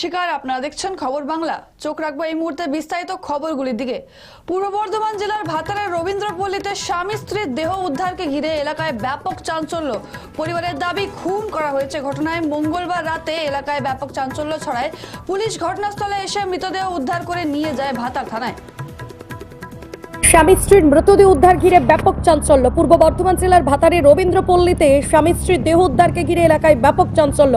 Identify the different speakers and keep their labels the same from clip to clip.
Speaker 1: শিকার আপনারা দেখছেন খবর বাংলা। চোখ রাখব এই মুহূর্তে বিস্তারিত খবরগুলির দিকে। পূর্ব বর্ধমান জেলার ভাতারের রবীন্দ্রপল্লীতে স্বামী স্ত্রীর দেহ উদ্ধারকে ঘিরে এলাকায় ব্যাপক চাঞ্চল্য। পরিবারের দাবি, খুন করা হয়েছে ঘটনায় মঙ্গলবার রাতে এলাকায় ব্যাপক চাঞ্চল্য ছড়ায়। পুলিশ ঘটনাস্থলে এসে মৃতদেহ উদ্ধার করে নিয়ে যায় ভাতার থানায়।
Speaker 2: স্বামী স্ত্রীর মৃতদেহ উদ্ধার ঘিরে ব্যাপক চাঞ্চল্য। পূর্ব বর্ধমান জেলার ভাতারে রবীন্দ্রপল্লীতে স্বামী স্ত্রীর দেহ উদ্ধারকে ঘিরে এলাকায় ব্যাপক চাঞ্চল্য।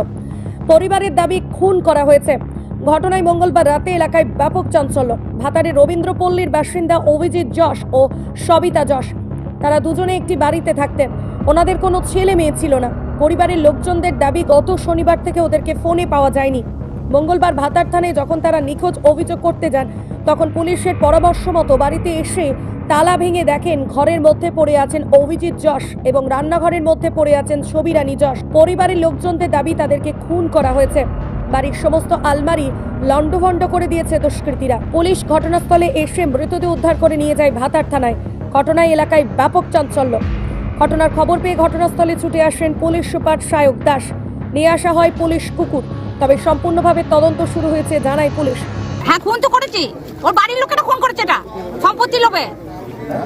Speaker 2: পরিবারের দাবি খুন করা হয়েছে। ঘটনায় মঙ্গলবার রাতে এলাকায় ব্যাপক চাঞ্চল্য। ভাতারে রবীন্দ্রপল্লীর বাসিন্দা অভিজিৎ যশ ও সবিতা যশ। তারা দুজনে একটি বাড়িতে থাকতেন। ওনাদের কোনো ছেলে মেয়ে ছিল না। পরিবারের লোকজনদের দাবি গত শনিবার থেকে ওদেরকে ফোনে পাওয়া যায়নি। মঙ্গলবার ভাতার থানায় যখন তারা নিখোঁজ অভিযোগ করতে যান, তখন পুলিশের পরামর্শ মতো বাড়িতে এসে তালা ভেঙে দেখেন ঘরের মধ্যে পড়ে আছেন অভিজিৎ যশ এবং রান্নাঘরের মধ্যে পড়ে আছেন ছবিরানী যশ। পরিবারের লোকজনদের দাবি তাদেরকে খুন করা হয়েছে। বাড়ির সমস্ত আলমারি লণ্ডভণ্ড করে দিয়েছে দুষ্কৃতীরা। পুলিশ ঘটনাস্থলে এসে মৃতদেহ উদ্ধার করে নিয়ে যায় ভাতার থানায়। ঘটনায় এলাকায় ব্যাপক চাঞ্চল্য। ঘটনার খবর পেয়ে ঘটনাস্থলে ছুটে আসেন পুলিশ সুপার সায়ক দাস। নিয়ে আসা হয় পুলিশ কুকুর। তবে সম্পূর্ণভাবে তদন্ত শুরু হয়েছে, জানায় পুলিশ।
Speaker 3: হ্যাঁ খুন তো করেছি। ওর বাড়ির লোকেরা খুন করেছে এটা। সম্পত্তি লোভে।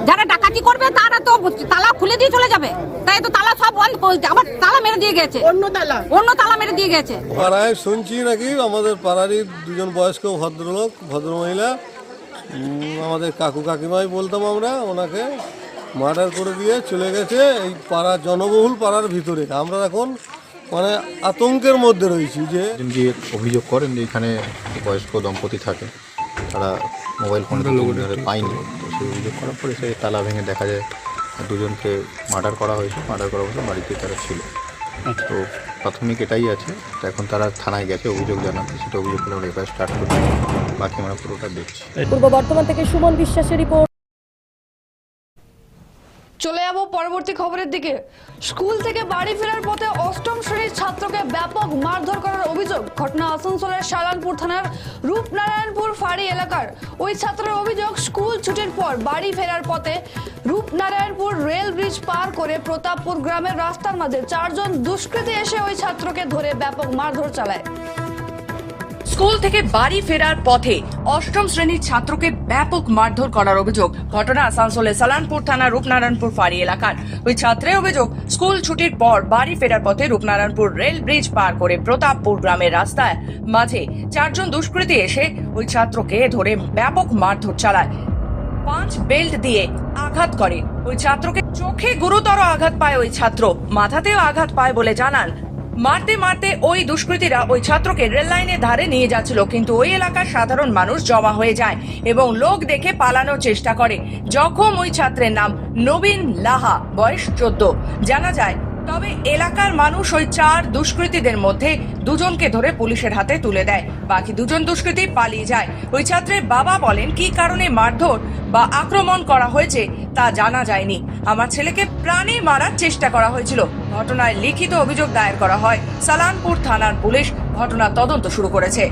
Speaker 3: যারা ডাকাতি করবে তারা তো তালা খুলে দিয়ে চলে যাবে। তাই তো তালা সব বন্ধ আবার তালা মেরে দিয়ে গেছে।
Speaker 4: অন্য তালা।
Speaker 3: অন্য তালা মেরে দিয়ে গেছে।
Speaker 5: পাড়ায় শুনছি নাকি আমাদের পাড়ারই দুজন বয়স্ক ভদ্রলোক ভদ্রমহিলা। আমাদের কাকু কাকিমাই বলতাম আমরা ওনাকে মার্ডার করে দিয়ে চলে গেছে এই পাড়া জনবহুল পাড়ার ভিতরে। আমরা এখন মানে আতঙ্কের মধ্যে রয়েছি যে
Speaker 6: অভিযোগ করেন যে এখানে বয়স্ক দম্পতি থাকে। তারা মোবাইল ফোন পায়নি তো সেই অভিযোগ করার পরে সেই তালা ভেঙে দেখা যায় দুজনকে মার্ডার করা হয়েছে মার্ডার করার হয়েছে বাড়িতে তারা ছিল। তো প্রাথমিক এটাই আছে তো এখন তারা থানায় গেছে অভিযোগ জানাতে সেটা অভিযোগ করে আমরা এবার স্টার্ট করছি। বাকি আমরা পুরোটা দেখছি।
Speaker 2: পূর্ব বর্তমান থেকে সুমন বিশ্বাসের রিপোর্ট
Speaker 1: চলে যাব পরবর্তী খবরের দিকে। স্কুল থেকে বাড়ি ফেরার পথে অষ্টম শ্রেণির ছাত্রকে ব্যাপক মারধর করার অভিযোগ। ঘটনা আসানসোলের শালানপুর থানার রূপনারায়ণপুর ফাঁড়ি এলাকার। ওই ছাত্রের অভিযোগ, স্কুল ছুটির পর বাড়ি ফেরার পথে রূপনারায়ণপুর রেল ব্রিজ পার করে প্রতাপপুর গ্রামের রাস্তার মাঝে চারজন দুষ্কৃতী এসে ওই ছাত্রকে ধরে ব্যাপক মারধর চালায়।
Speaker 7: স্কুল থেকে বাড়ি ফেরার পথে অষ্টম শ্রেণির ছাত্রকে ব্যাপক মারধর করার অভিযোগ। ঘটনা আসানসোলের সালানপুর থানা রূপনারায়ণপুর ফাঁড়ি এলাকার। ওই ছাত্রের অভিযোগ, স্কুল ছুটির পর বাড়ি ফেরার পথে রূপনারায়ণপুর রেল ব্রিজ পার করে প্রতাপপুর গ্রামের রাস্তায় মাঝে চারজন দুষ্কৃতী এসে ওই ছাত্রকে ধরে ব্যাপক মারধর চালায়। পাঁচ বেল্ট দিয়ে আঘাত করে। ওই ছাত্রকে চোখে গুরুতর আঘাত পায় ওই ছাত্র। মাথাতেও আঘাত পায় বলে জানান মারতে মারতে ওই দুষ্কৃতীরা ওই ছাত্রকে রেল লাইনের ধারে নিয়ে যাচ্ছিল, কিন্তু ওই এলাকার সাধারণ মানুষ জমা হয়ে যায় এবং লোক দেখে পালানোর চেষ্টা করে। জখম ওই ছাত্রের নাম নবীন লাহা, বয়স চোদ্দ। জানা যায় তবে এলাকার মানুষ ওই চার দুষ্কৃতীদের মধ্যে দুজনকে ধরে পুলিশের হাতে তুলে দেয়। বাকি দুজন দুষ্কৃতী পালিয়ে যায়। ওই ছাত্রের বাবা বলেন, কি কারণে মারধর বা আক্রমণ করা হয়েছে তা জানা যায়নি। আমার ছেলেকে প্রাণে মারার চেষ্টা করা হয়েছিল। ঘটনায় লিখিত অভিযোগ দায়ের করা হয়। সালানপুর থানার পুলিশ ঘটনার তদন্ত শুরু করেছে।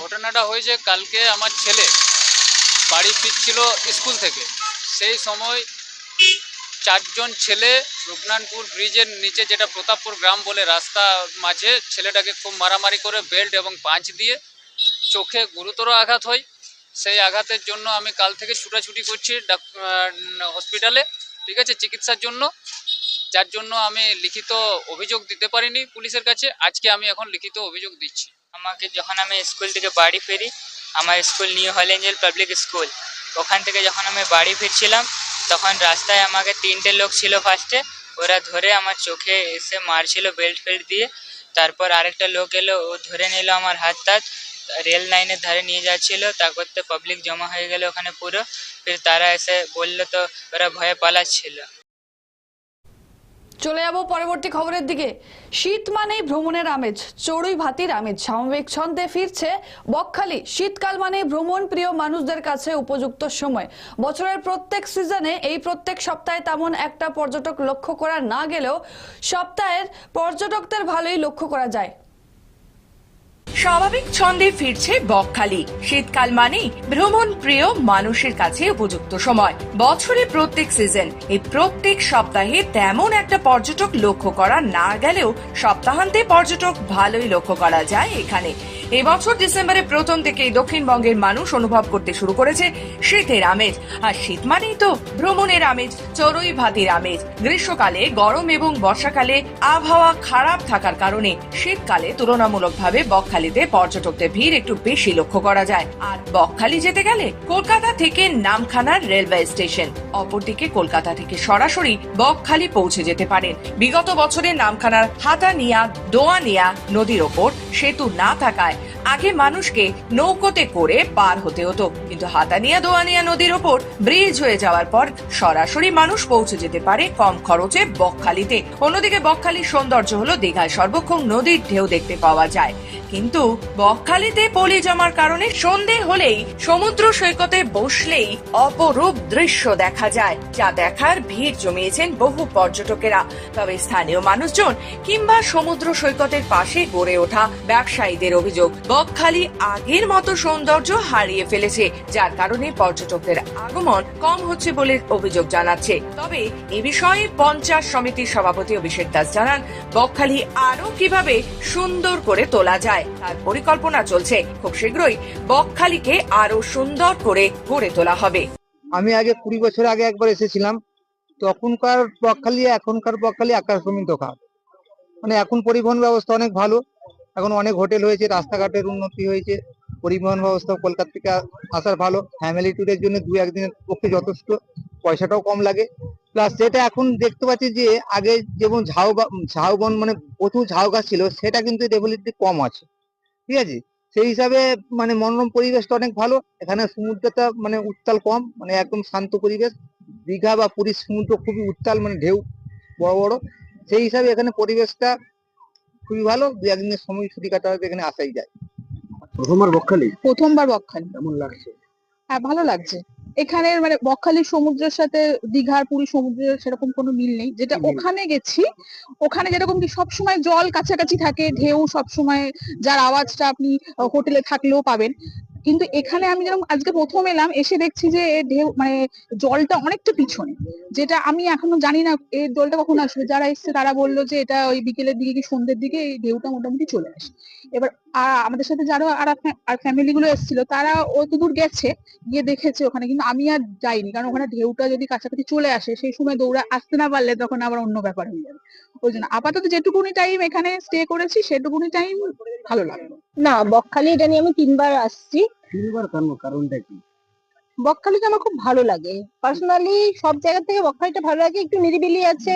Speaker 8: ঘটনাটা হয়েছে কালকে আমার ছেলে বাড়ি ফিরছিল স্কুল থেকে। সেই সময় চারজন ছেলে রূপনানপুর ব্রিজের নিচে যেটা প্রতাপপুর গ্রাম বলে রাস্তা মাঝে, ছেলেটাকে খুব মারামারি করে বেল্ট এবং পাঁচ দিয়ে চোখে গুরুতর আঘাত হয়। সেই আঘাতের জন্য আমি কাল থেকে ছুটাছুটি করছি হসপিটালে ঠিক আছে, চিকিৎসার জন্য। যার জন্য আমি লিখিত অভিযোগ দিতে পারিনি পুলিশের কাছে। আজকে আমি এখন লিখিত অভিযোগ দিচ্ছি।
Speaker 9: আমাকে যখন আমি স্কুল থেকে বাড়ি ফেরি, আমার স্কুল নিউ হলেঞ্জেল পাবলিক স্কুল, ওখান থেকে যখন আমি বাড়ি ফিরছিলাম তখন রাস্তায় আমাকে তিনটে লোক ছিল ফার্স্টে ওরা ধরে আমার চোখে এসে মারছিল বেল্ট ফেল্ট দিয়ে। তারপর আরেকটা লোক এলো, ও ধরে নিল আমার হাত টাত রেল লাইনের ধারে নিয়ে যাচ্ছিল। তা করতে পাবলিক জমা হয়ে গেল ওখানে পুরো। ফির তারা এসে বলল তো, ওরা ভয়ে পালাচ্ছিল।
Speaker 1: চলে যাব পরবর্তী খবরের দিকে। শীত মানেই ভ্রমণের আমেজ, চড়ুই ভাতির আমেজ স্বাভাবিক ছন্দে ফিরছে বকখালি। শীতকাল মানে ভ্রমণ প্রিয় মানুষদের কাছে উপযুক্ত সময়। বছরের প্রত্যেক সিজনে এই প্রত্যেক সপ্তাহে তেমন একটা পর্যটক লক্ষ্য করা না গেলেও সপ্তাহের পর্যটকদের ভালোই লক্ষ্য করা যায়।
Speaker 7: স্বাভাবিক ছন্দে ফিরছে বকখালি। শীতকাল মানেই ভ্রমণ প্রিয় মানুষের কাছে উপযুক্ত সময়। বছরে প্রত্যেক সিজন এই প্রত্যেক সপ্তাহে তেমন একটা পর্যটক লক্ষ্য করা না গেলেও সপ্তাহান্তে পর্যটক ভালোই লক্ষ্য করা যায় এখানে। এবছর ডিসেম্বরের প্রথম থেকেই দক্ষিণবঙ্গের মানুষ অনুভব করতে শুরু করেছে শীতের আমেজ। আর শীত মানেই তো ভ্রমণের আমেজ, চড়ুই ভাতির আমেজ। গ্রীষ্মকালে গরম এবং বর্ষাকালে আবহাওয়া খারাপ থাকার কারণে শীতকালে তুলনামূলকভাবে বকখালিতে পর্যটকদের ভিড় একটু বেশি লক্ষ্য করা যায়। আর বকখালি যেতে গেলে কলকাতা থেকে নামখানার রেলওয়ে স্টেশন, অপরদিকে কলকাতা থেকে সরাসরি বকখালি পৌঁছে যেতে পারেন। বিগত বছরে নামখানার হাতানিয়া, দোয়ানিয়া নদীর ওপর সেতু না থাকায় আগে মানুষকে নৌকোতে করে পার হতে হতো। কিন্তু হাতানিয়া দোয়ানিয়া নদীর ওপর ব্রিজ হয়ে যাওয়ার পর সরাসরি মানুষ পৌঁছে যেতে পারে কম খরচে বকখালিতে। অন্যদিকে বকখালির সৌন্দর্য হলো দীঘায় সর্বক্ষণ নদীর ঢেউ দেখতে পাওয়া যায়। কিন্তু বকখালিতে পলি জমার কারণে সন্ধে হলেই সমুদ্র সৈকতে বসলেই অপরূপ দৃশ্য দেখা যায়, যা দেখার ভিড় জমিয়েছেন বহু পর্যটকেরা। তবে স্থানীয় মানুষজন কিংবা সমুদ্র সৈকতের পাশে গড়ে ওঠা ব্যবসায়ীদের অভিযোগ বকখালি আগের মতো সৌন্দর্য হারিয়ে ফেলেছে, যার কারণে পর্যটকদের আগমন কম হচ্ছে বলে অভিযোগ জানাচ্ছে। তবে এ বিষয়ে পঞ্চাশ সমিতির সভাপতি অভিষেক দাস জানান, বকখালি আরও কীভাবে সুন্দর করে তোলা যায় তার পরিকল্পনা চলছে। খুব শীঘ্রই বকখালিকে আরও সুন্দর করে গড়ে তোলা হবে।
Speaker 4: আমি আগে কুড়ি বছর আগে একবার এসেছিলাম। তখনকার বকখালি, এখনকার বকখালি আকাশ জমিন তফাৎ মানে এখন পরিবহন ব্যবস্থা অনেক ভালো। এখন অনেক হোটেল হয়েছে, রাস্তাঘাটের উন্নতি হয়েছে, পরিবহন ব্যবস্থা কলকাতা থেকে আসার ভালো ফ্যামিলি ট্যুরের জন্য দু একদিনের পক্ষে যথেষ্ট, পয়সাটাও কম লাগে। প্লাস যেটা এখন দেখতে পাচ্ছি যে, আগে যেমন ঝাউ ঝাউবন মানে প্রচুর ঝাউ গাছ ছিল, সেটা কিন্তু ডেভেলপটি কম আছে। ঠিক আছে? সেই হিসাবে মানে মনোরম পরিবেশটা অনেক ভালো, এখানে সমুদ্রটা মানে উত্তাল কম মানে একদম শান্ত পরিবেশ। দীঘা বা পুরীর সমুদ্র খুবই উত্তাল মানে ঢেউ বড় বড়। সেই হিসাবে এখানে পরিবেশটা খুবই ভালো। দু একদিনের সময় ছুটি কাটাতে এখানে আসাই যায়। প্রথমবার বকখালি?
Speaker 10: প্রথমবার বকখালি।
Speaker 4: কেমন লাগছে?
Speaker 10: হ্যাঁ ভালো লাগছে। এখানের মানে বকখালি সমুদ্রের সাথে দীঘার পুরী সমুদ্রের সেরকম কোনো মিল নেই। যেটা ওখানে গেছি ওখানে যেরকম কি সবসময় জল কাছাকাছি থাকে ঢেউ সবসময় যার আওয়াজটা আপনি হোটেলে থাকলেও পাবেন। কিন্তু এখানে আমি যেরকম আজকে প্রথম এলাম, এসে দেখছি যে ঢেউ মানে জলটা অনেকটা পিছনে, যেটা আমি এখনও জানি না এর জলটা কখন আসবে। যারা এসছে তারা বলল যে এটা ওই বিকেলের দিকে কি সন্ধ্যের দিকে এই ঢেউটা মোটামুটি চলে আসে। এবার আমাদের সাথে যারা আর আর ফ্যামিলি গুলো এসেছিল, তারা অত দূর গেছে, গিয়ে দেখেছে ওখানে, কিন্তু আমি আর যাইনি, কারণ ওখানে ঢেউটা যদি কাছাকাছি চলে আসে, সেই সময় দৌড়া আসতে না পারলে তখন আবার অন্য ব্যাপার হয়ে যাবে। ওই জন্য আপাতত যেটুকুনি টাইম এখানে স্টে করেছি, সেটুকুনি টাইম ভালো লাগল।
Speaker 11: না বকখালি এটা নিয়ে আমি তিনবার আসছি।
Speaker 4: তিনবার কেন? কারণটা কি?
Speaker 11: বকখালিটা আমার খুব ভালো লাগে। পার্সোনালি সব জায়গা থেকে বকখালিটা ভালো লাগে। একটু নিরিবিলি আছে।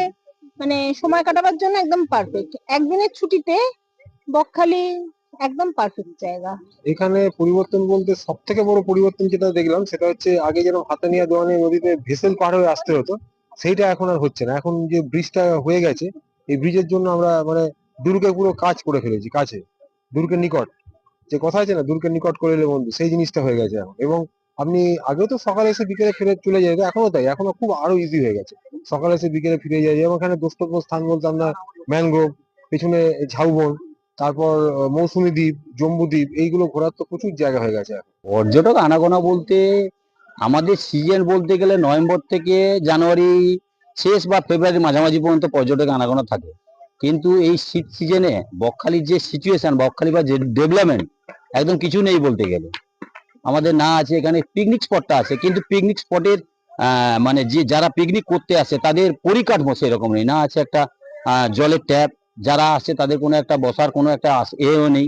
Speaker 11: মানে সময় কাটাবার জন্য একদম পারফেক্ট একদিনের ছুটিতে বকখালি একদম পারফেক্ট জায়গা।
Speaker 12: এখানে পরিবর্তন বলতে সব থেকে বড় পরিবর্তন যেটা দেখলাম সেটা হচ্ছে আগে যেরকম হাতানিয়া দোয়ানি নদীতে ভেসেল পার হয়ে আসতে হতো সেইটা এখন আর হচ্ছে না। এখন যে ব্রিজটা হয়ে গেছে এই ব্রিজের জন্য আমরা মানে দুর্গে পুরো কাজ করে ফেলেছি কাছে। দুর্গের নিকট। যে কথা আছে না, দুর্গের নিকট করে এলে বন্ধু, সেই জিনিসটা হয়ে গেছে এখন। এবং আপনি আগেও তো সকালে এসে বিকেলে ফিরে চলে যেত এখনও তাই, এখনও খুব আরও ইজি হয়ে গেছে। সকালে এসে বিকেলে ফিরে যায় এবং এখানে দ্রষ্টব্য স্থান বলতে আমরা ম্যানগ্রোভ পেছনে ঝাউবন, তারপর মৌসুমী দ্বীপ, জম্বু দ্বীপ, এইগুলো ঘোরার তো প্রচুর জায়গা হয়ে গেছে
Speaker 13: পর্যটক আনাগোনা বলতে, আমাদের সিজন বলতে গেলে নভেম্বর থেকে জানুয়ারি শেষ বা ফেব্রুয়ারি মাঝামাঝি পর্যন্ত পর্যটক আনাগোনা থাকে। কিন্তু এই শীত সিজনে বকখালির যে সিচুয়েশন বকখালি বা যে ডেভেলপমেন্ট একদম কিছু নেই বলতে গেলে। আমাদের না আছে, এখানে পিকনিক স্পটটা আছে, কিন্তু পিকনিক স্পটের মানে যে, যারা পিকনিক করতে আসে, তাদের পরিকাঠামো সেরকম নেই। না আছে একটা জলের ট্যাপ যারা আসে তাদের কোনো একটা বসার কোনো একটা এও নেই,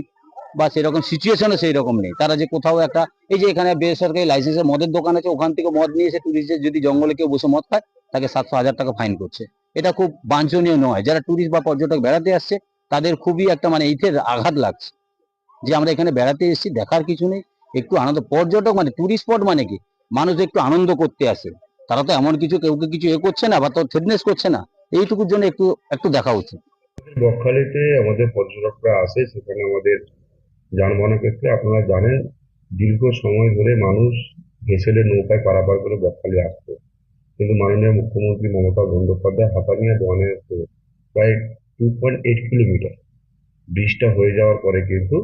Speaker 13: বা সেরকম সিচুয়েশনও সেই রকম নেই। তারা যে কোথাও একটা, এই যে এখানে বেসরকারি লাইসেন্সের মদের দোকান আছে, ওখান থেকে মদ নিয়ে এসে টুরিস্টের যদি জঙ্গলে কেউ বসে মদ খায়, তাকে সাতশো হাজার টাকা ফাইন করছে। এটা খুব বাঞ্ছনীয় নয়। যারা টুরিস্ট বা পর্যটক বেড়াতে আসছে, তাদের খুবই একটা মানে ইথের আঘাত লাগছে। যে আমরা এখানে বেড়াতে এসেছি, দেখার কিছু নেই। একটু আনন্দ, পর্যটক মানে টুরিস্ট স্পট মানে কি? মানুষ একটু আনন্দ করতে আসে। তারা তো এমন কিছু কেউ কিছু এ করছে না বা তো ফিটনেস করছে না। এইটুকুর জন্য একটু একটু দেখা উচিত।
Speaker 12: বকখালিতে আমাদের পর্যটকরা আসে, সেখানে আমাদের যানবাহনের ক্ষেত্রে। আপনারা জানেন, দীর্ঘ সময় ধরে মানুষ ভেসেলের নৌকায় পারাপার করে বকখালি আসতো। কিন্তু মাননীয় মুখ্যমন্ত্রী মমতা বন্দ্যোপাধ্যায় হাতানিয়া দোয়ানের প্রায় টু পয়েন্ট এইট কিলোমিটার। ব্রিজটা হয়ে যাওয়ার পরে কিন্তু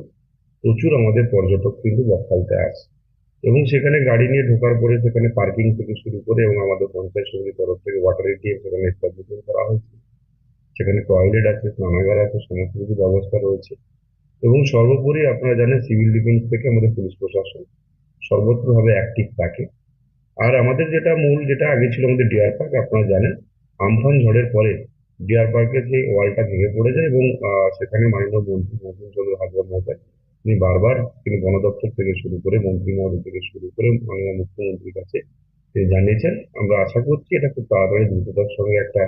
Speaker 12: প্রচুর আমাদের পর্যটক কিন্তু বকখালিতে আসে। এবং সেখানে গাড়ি নিয়ে ঢোকার পরে সেখানে পার্কিং থেকে শুরু করে এবং আমাদের পঞ্চায়েত সমিতির তরফ থেকে ওয়াটার এটিএম সেখানে এস্টাবলিশমেন্ট করা হয়েছে। সেখানে টয়লেট আছে, স্নানাগার আছে, সমস্ত কিছু ব্যবস্থা রয়েছে।
Speaker 14: এবং সর্বোপরি আপনারা জানেন সিভিল ডিফেন্স থেকে আমাদের পুলিশ প্রশাসন সর্বত্রভাবে অ্যাক্টিভ থাকে। আর আমাদের যেটা মূল, যেটা আগে ছিল আমাদের ডিয়ার পার্ক আপনারা জানেন, আমফান ঝড়ের পরে ডিয়ার পার্কের সেই ওয়ালটা ভেঙে পড়ে যায় এবং সেখানে মাননীয় মন্ত্রী মন্ত্রী চন্দ্র হাজার মহোদয়, তিনি বারবার তিনি বন থেকে শুরু করে মন্ত্রী মহোদয় থেকে শুরু করে মাননীয় মুখ্যমন্ত্রীর কাছে তিনি জানিয়েছেন, আমরা আশা করছি এটা খুব তাড়াতাড়ি দ্রুততার সঙ্গে একটা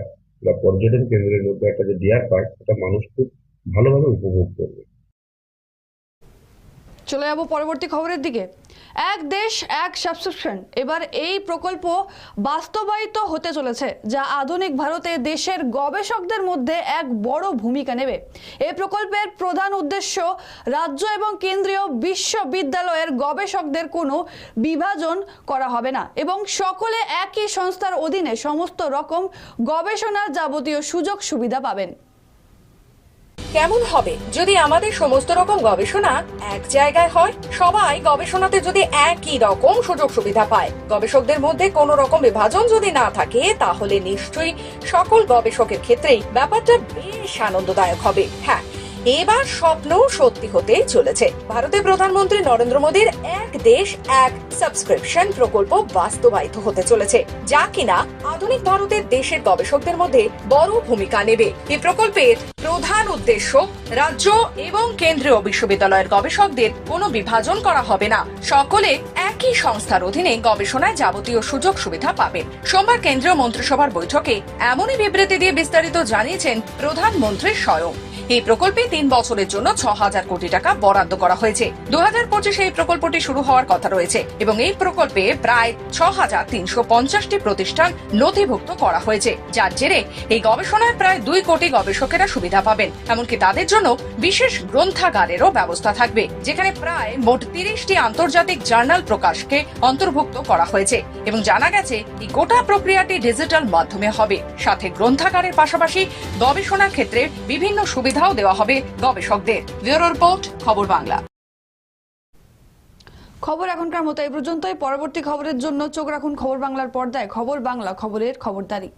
Speaker 14: পর্যটন কেন্দ্রের মধ্যে একটা যে ডিয়ার পার্ক সেটা মানুষ খুব ভালোভাবে উপভোগ করবে।
Speaker 1: চলে যাব পরবর্তী খবরের দিকে। এক দেশ, এক সাবস্ক্রিপশন এবার এই প্রকল্প বাস্তবায়িত হতে চলেছে, যা আধুনিক ভারতে দেশের গবেষকদের মধ্যে এক বড় ভূমিকা নেবে। এই প্রকল্পের প্রধান উদ্দেশ্য রাজ্য এবং কেন্দ্রীয় বিশ্ববিদ্যালয়ের গবেষকদের কোনো বিভাজন করা হবে না এবং সকলে একই সংস্থার অধীনে সমস্ত রকম গবেষণার যাবতীয় সুযোগ সুবিধা পাবেন।
Speaker 7: কেমন হবে? যদি আমাদের সমস্ত রকম গবেষণা এক জায়গায় হয়, সবাই গবেষণাতে যদি একই রকম সুযোগ সুবিধা পায়। গবেষকদের মধ্যে কোনো রকম বিভাজন যদি না থাকে, তাহলে নিশ্চয়ই সকল গবেষকের ক্ষেত্রেই ব্যাপারটা বেশ আনন্দদায়ক হবে। হ্যাঁ এবার স্বপ্ন সত্যি হতে চলেছে। ভারতের প্রধানমন্ত্রী নরেন্দ্র মোদীর এক দেশ, এক সাবস্ক্রিপশন প্রকল্প বাস্তবায়িত হতে চলেছে, যা কিনা আধুনিক ভারতের দেশের গবেষকদের মধ্যে বড় ভূমিকা নেবে। এই প্রকল্পের প্রধান উদ্দেশ্য, রাজ্য এবং কেন্দ্রীয় বিশ্ববিদ্যালয়ের গবেষকদের কোনো বিভাজন করা হবে না। সকলে একই সংস্থার অধীনে গবেষণায় যাবতীয় সুযোগ সুবিধা পাবেন। সোমবার কেন্দ্রীয় মন্ত্রিসভার বৈঠকে এমনই বিবৃতি দিয়ে বিস্তারিত জানিয়েছেন প্রধানমন্ত্রী স্বয়ং। এই প্রকল্পে তিন বছরের জন্য ছ হাজার কোটি টাকা বরাদ্দ করা হয়েছে। দু হাজার পঁচিশে এই প্রকল্পটি শুরু হওয়ার কথা রয়েছে এবং এই প্রকল্পে প্রায় ছ হাজার তিনশো পঞ্চাশটি প্রতিষ্ঠান নথিভুক্ত করা হয়েছে। যার জেরে এই গবেষণায় প্রায় দুই কোটি গবেষকেরা সুবিধা পাবেন। এমনকি তাদের জন্য বিশেষ গ্রন্থাগারেরও ব্যবস্থা থাকবে, যেখানে প্রায় মোট তিরিশটি আন্তর্জাতিক জার্নাল প্রকাশকে অন্তর্ভুক্ত করা হয়েছে এবং জানা গেছে, এই গোটা প্রক্রিয়াটি ডিজিটাল মাধ্যমে হবে। সাথে গ্রন্থাগারের পাশাপাশি গবেষণার ক্ষেত্রে বিভিন্ন সুবিধাও দেওয়া হবে গবেষকদের। ব্যুরো রিপোর্ট, খবর বাংলা।
Speaker 1: খবর এখনকার মতো এই পর্যন্তই। পরবর্তী খবরের জন্য চোখ রাখুন খবর বাংলার পর্দায়। খবর বাংলা, খবরের খবরদারি।